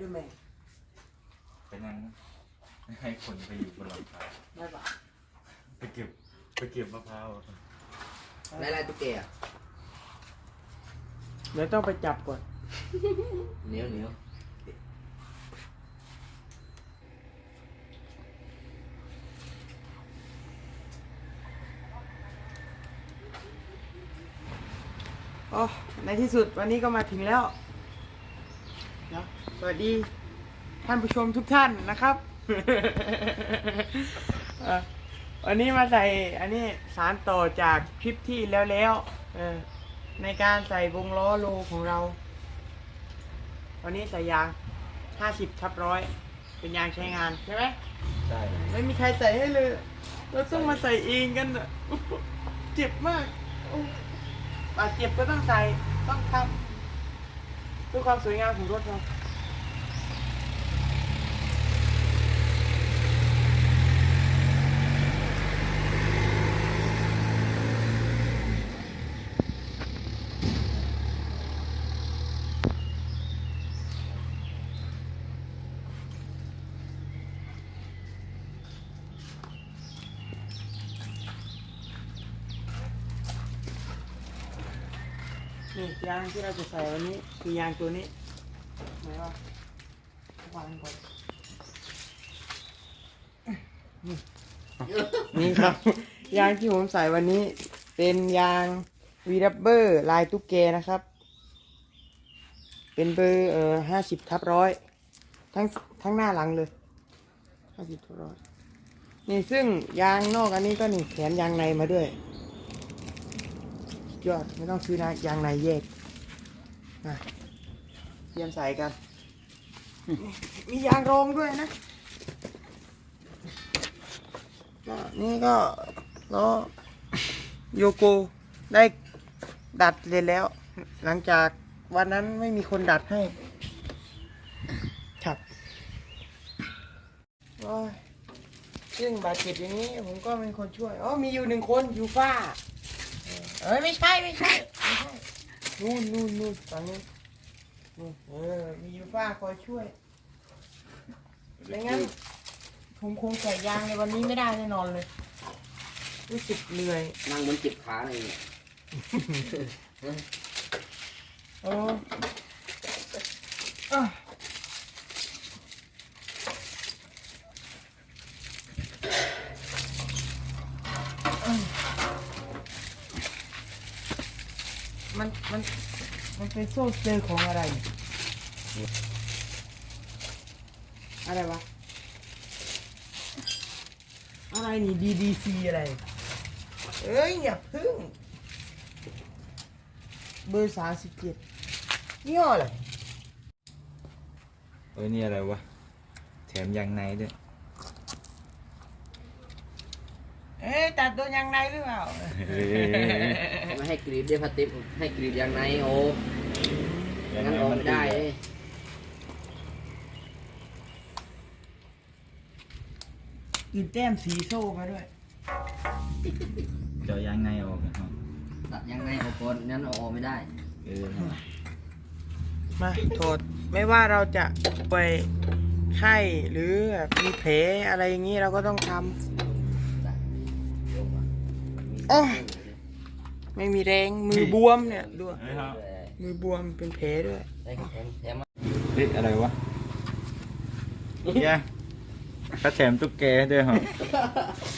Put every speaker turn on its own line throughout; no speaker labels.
ด
อร์แมน
ไปนั่งให้คนไปอยู่บนหลังคา
ได้ปะ
ไปเก็บไปเก็บมะพร้าว
ในลายตุ๊กแกอะ
เดี๋ยวต้องไปจับก่อน
เหนียวเหนียว
โอ้ในที่สุดวันนี้ก็มาถึงแล้วเนาะสวัสดีท่านผู้ชมทุกท่านนะครับเอ่อวันนี้มาใส่อันนี้สารต่อจากคลิปที่แล้วแล้วๆเออในการใส่วงล้อโลของเรา วันนี้ใส่ยาง 50ทับร้อยเป็นยางใช้งานใช่ไหม
ใช่
ไม่มีใครใส่ให้เลย เราต้องมาใส่เองกันอะเจ็บมากโอ้บาดเจ็บก็ต้องใส่ต้องทำ ด้วยความสวยงามของรถเรา นี่ ยางที่เราจะใส่วันนี้คือยางตัวนี้ไหนวะวางก่อนนี่นี่ครับ ยางที่ผมใส่วันนี้เป็นยางวีดับเบอร์ลายตุ๊กแกนะครับ เป็นเบอร์เอ่อห้าสิบทับร้อยทั้งทั้งหน้าหลังเลยห้าสิบทับร้อยนี่ซึ่งยางนอกอันนี้ก็นี่แถมยางในมาด้วย ยอดไม่ต้องซื้อนะยางในแยกเตรียมใส่กัน มียางรองด้วยนะนี่ก็ล้อโยโกได้ดัดเลยแล้ว หลังจากวันนั้นไม่มีคนดัดให้ครับซึ่งบาดเจ็บอย่างนี้ผมก็เป็นคนช่วย อ๋อ มีอยู่หนึ่งคน อยู่ฟ่า เอ้ยไม่ใช่ไม่ใช่ไม่ใช่นู่นนู่นนู่นฝั่งนู้นนู่นเออมียูฟ่าคอยช่วยไม่งั้นผมคงใส่ยางในวันนี้ไม่ได้แน่นอนเลย รู้สึกเหนื่อย
นั่งบนเจ็บขาอะไรเนี่ย
โอ้อะมันมัน มันเป็นโซ่เซลล์ของอะไร อะไรวะ อะไรนี่ DDC อะไร เอ้ยอย่าพึ่ง เบอร์สามสิบเจ็ดนี่ห้ออะไร
เอ้ยนี่อะไรวะ แถมยางในด้วย
เอ๊ะตัดตัวยางในหรือเปล่า
เฮ้ย
ไม่ให้กรีดด้วยพลาสติกให้กรีดยางในโอ้ งั้นออกไม่ได้เอ้ย
กินแต้มสีโซ่มาด้วย
เจาะยางในออกนะครับ
ตัดยางในออกก่อนงั้นเอาออกไม่ได้
เออ
มาโทษไม่ว่าเราจะไปไข้หรือแบบมีแผลอะไรอย่างนี้เราก็ต้องทำ โอ้ย ไม่มีแรงมือบวมเนี่ยดู
เฮ้ยครับ
มือบวมเป็นแผลด้วย
ได้แถมแถมมา
เฮ้ยอะไรวะเนี่ยเขาแถมตุ๊กแกด้วยเหรอ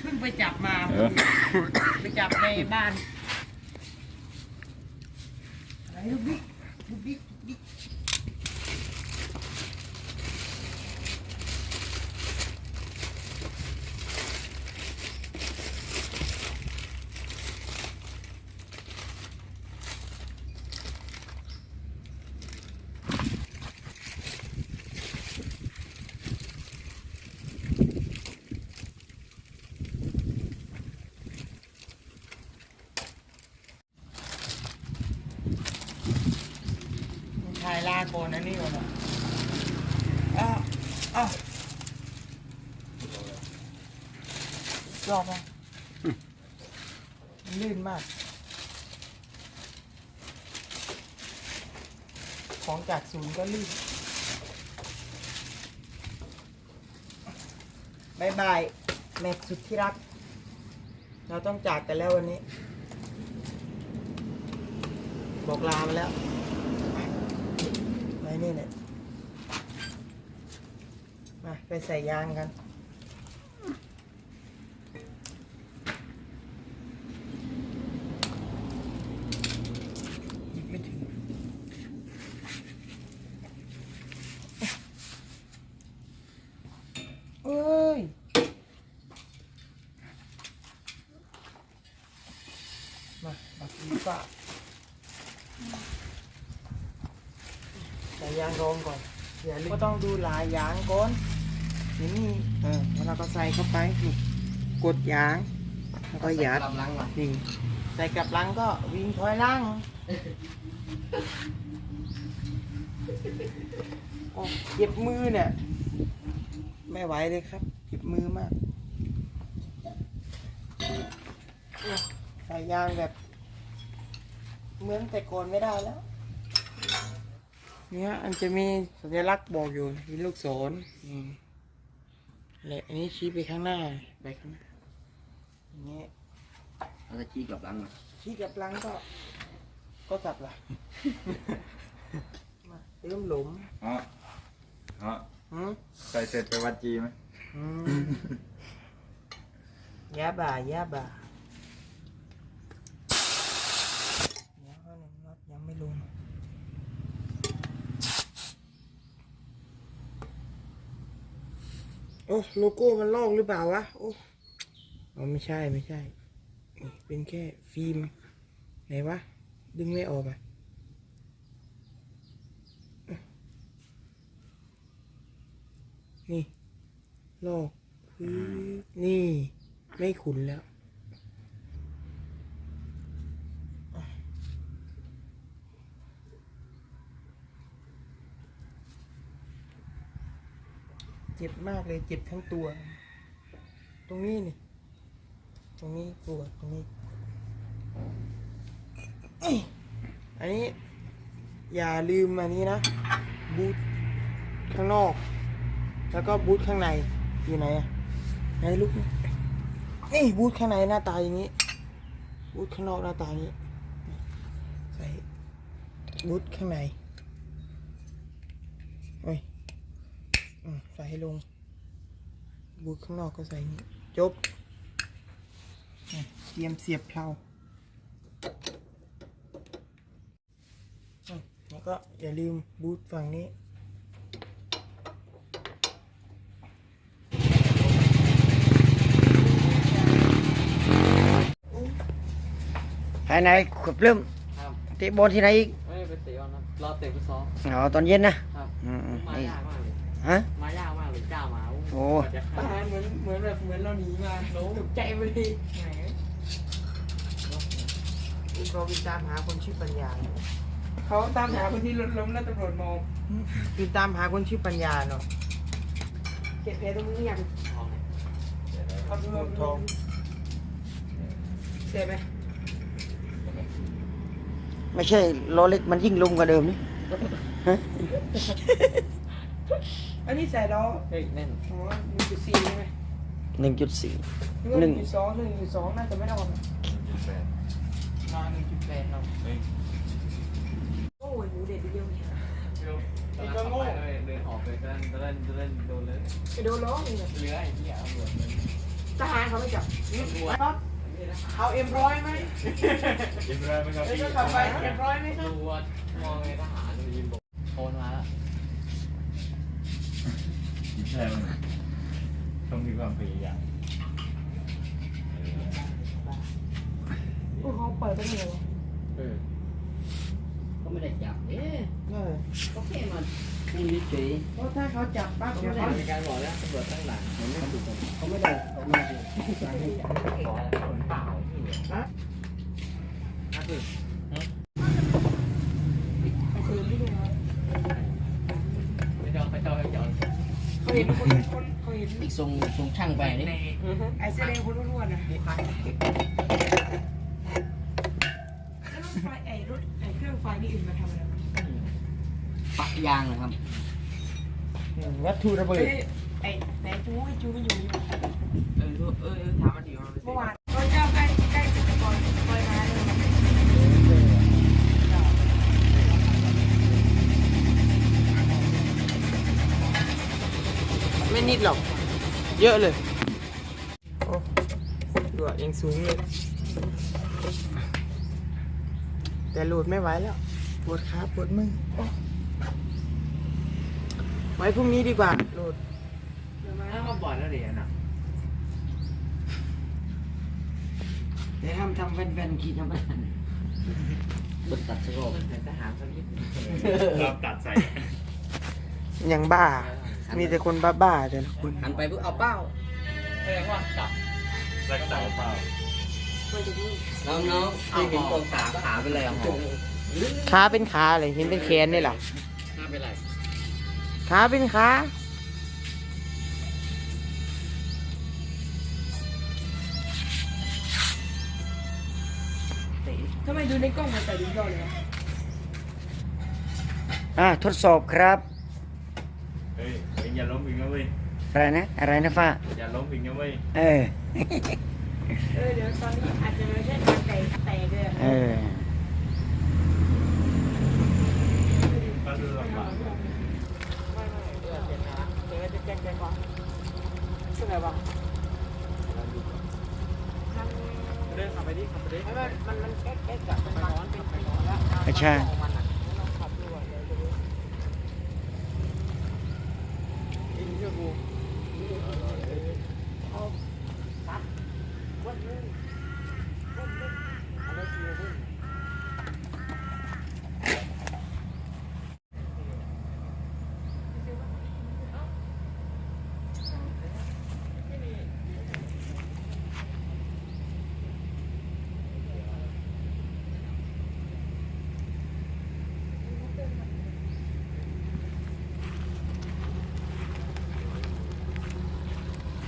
เพิ่งไปจับมา
เออ
ไปจับในบ้านอะไรลูกบิ๊กลูกบิ๊กบิ๊ก ถ่าย ลาก่อนอันนี้ก่อนนะอ้าวอ้าวรอบอะมันลื่นมาก ของจากศูนย์ก็รีบบายบายแม็กสุดที่รัก เราต้องจากกันแล้ววันนี้ บอกลามาแล้ว นี่แหละมาไปใส่ยางกันมาบักดีฟ้า ใส่ยางรองก่อนอย่าลืมก็ต้องดูลายยางก่อนนี่นี่เออแล้วเราก็ใส่เข้าไปนี่กดยางแล้วก็ยัด
กำลังว่ะ
นี่ใส่กลับหลังก็วิ่งถอยหล่างโอ้เจ็บมือเนี่ย ไม่ไหวเลยครับเจ็บมือมากเนี่ยใส่ยางแบบ เหมือนแต่ก่อนไม่ได้แล้ว เนี่ยอันจะมีสัญลักษณ์บอกอยู่มีลูกศรอืมและอันนี้ชี้ไปข้างหน้าไปข้างหน้าอย่างนี้
เราจะชี้กลับหลังว่ะ
ชี้กลับหลังก็ ก็กลับละมาเติมหลุม
อ๋ออ๋อ
หืม
ใส่เสร็จไปวัดจีไหม
อืมยาบ่ายาบ่าเดี๋ยวข้อหนึ่งน็อตยังไม่ลง โอ้โลโก้มันลอกหรือเปล่าวะโอ้อ๋อไม่ใช่ไม่ใช่ เป็นแค่ฟิล์มไหนวะ ดึงไม่ออกอะนี่ลอกนี่ ไม่ขุนแล้ว เจ็บมากเลยเจ็บทั้งตัว ตรงนี้นี่ ตรงนี้ปวดตรงนี้ อันนี้ อย่าลืมอันนี้นะ บูทข้างนอก แล้วก็บูทข้างในอยู่ไหนอะไหนลูกนี่บูทข้างในหน้าตาอย่างนี้ บูทข้างนอกหน้าตาอย่างนี้ ใส่บูทข้างในโอ้ยอืม ใส่ให้ลง บูทข้างนอกก็ใส่อย่างนี้จบอะเตรียมเสียบเพลาอืมแล้วก็อย่าลืมบูทฝั่งนี้
ภายในขุดเริ่ม
ครับ
เตะบอลที่ไหนอีก
ไม่ไปเตะบอลนะรอเตะฟุตซอล
อ๋อตอนเย็นนะ ครับอืม
มา
นี่
ยากมากเลย
ฮะ
มายาก ก้ามา
โอ้
กว่าจะ
ตา
เข้า
เหมือนเหมือนแบบเหมือนเราหนีมาตกใจไปเลยแหมอีกเราไปตามหาคนชื่อปัญญา
เขาตามหาคนที่รถล้มแล้วตำรวจมอง
คือตามหาคนชื่อปัญญาเนาะ
เก็บเพชรตรงนี้ยัง
ทองเลย
เอาไป
ทอง
เสียไหม
ไม่ใช่ล้อเล็กมันยิ่งลุมกว่าเดิมนี่ฮะ
อันนี้ใส่ล้อ
เฮ้ยแน่น
อ๋อหนึ่งจุดสี่ใช่ไหม
หนึ่งจุดสี่
หรือว่า
ห
ห
นึ่
นึ่
ง
งจุดสองหนึ่งจุดสองน่าจะไม่ได้หรอก
มาหนึ่งจุดแปดเนาะ
โอ้ยหมูเด็ดเดียวเนี่ย
ตอนนั้นเข้าไปเลยเดินออกเลยจะเล่นจะเล่นจะเล่นโดนเลย
ไปโดนล้อนี่
เลื้อยไอ้เหี้ยตำรวจเลย
ทหารเขาไม่จับ
ตำรวจ
ปั๊บเอาเอ็มร้อยไหม
ยิ้มได้ไหมครับ
เอ้ย
พี่
จะขับไปเอ็มร้อยไหมครับ
ตำรวจมองเลยทหารยืนโบกโอนมาแล้ว
ยิ้มได้ไหมต้องมีความพยายาม
โอ้เขาเปิดไปเหนียว
เออก็ไม่ได้จับเอ๊ะ
เออ
ก็แค่มาพูดเฉย
เพราะถ้าเขาจับปั๊บ
ๆ
เดี๋ยว
เขา
เขา
มีการบอกแล้วตำรวจตั้งหลังมันไม่ถูก
เขาไม่ได้เขาไม่ได้
ขอคนเปล่าที่เนี่ย
เอาคืนไม่ได้เหรอ
ไม่ต้องไม่ต้องไม่ต้อง
เขาเห็นคนคนเขาเห็น
อีกทรงทรงช่างไปนี่
ไอ้เสื้อแดงคนอ้วนๆนะแล้วรถไฟไอ้รถไอ้เครื่องไฟนี่อื่นมาทำอะไรวะ
ปักยางนะครับ
อืมวัตถุระเบิด
ไอ้แต่จูไอ้จูไม่อยู่อยู่
เออเออถามมาดี
เมื่อวานก็เจ้าใกล้ใกล้จะก่อนปล่อยมาเลย
ไม่นิดหรอก เยอะเลยโอ้ดูอะยังสูงเลย แต่โหลดไม่ไหวแล้ว ปวดขาปวดมือโอ้ไว้พรุ่งนี้ดีกว่าโหลด
ถ้ามาบ่อยแล้วเรียนอะ
แต่ห้ามทำแฟนๆขี่ธรรมดา
บนตัดสโลปทหารสักนิด
เราตัดใส่
ยังบ้า มีแต่คนบ้าๆแต่ละคน
หันไปปุ๊บเอาเป้าแสดงว่าจับ
รักษาเปล่า
น้องน้องที่เห็นตรงขาขาเป็นไรอะหอม
ขาเป็นขาเลยเห็นเป็นแขนนี่หรอ
ขาเป็นไร
ขาเป็นขา
ทำไมดูในกล้องมันแต่ดูยอดเลยวะ
อ่าทดสอบครับ
เฮ้ยเฮ้ย อย่าล้มอีกนะเว้ย
อะไรนะ อะไรนะฟ้า
อย่าล้มอีกนะเว้ย
เออ
เออเดี๋ยวตอนนี้อาจจะไม่ใช่ทางแตกแตกเลย
เออ
ก็คือลำบาก
เดี๋ยวจะแกล้งแกล้งก่อนซึ่งอะไรบ้างเดินขับไปดิขับไปดิไม่มันมันแก๊กแก๊กกับเป็นร้อนเป็นเป็นร้อนแล้ว
ไม่ใช่
มันอะลองขับดูก่อนเดี๋ยวจะรู้อินเชื่อกูเอาตัดวันนึงวันนึงอะไรทีละนึง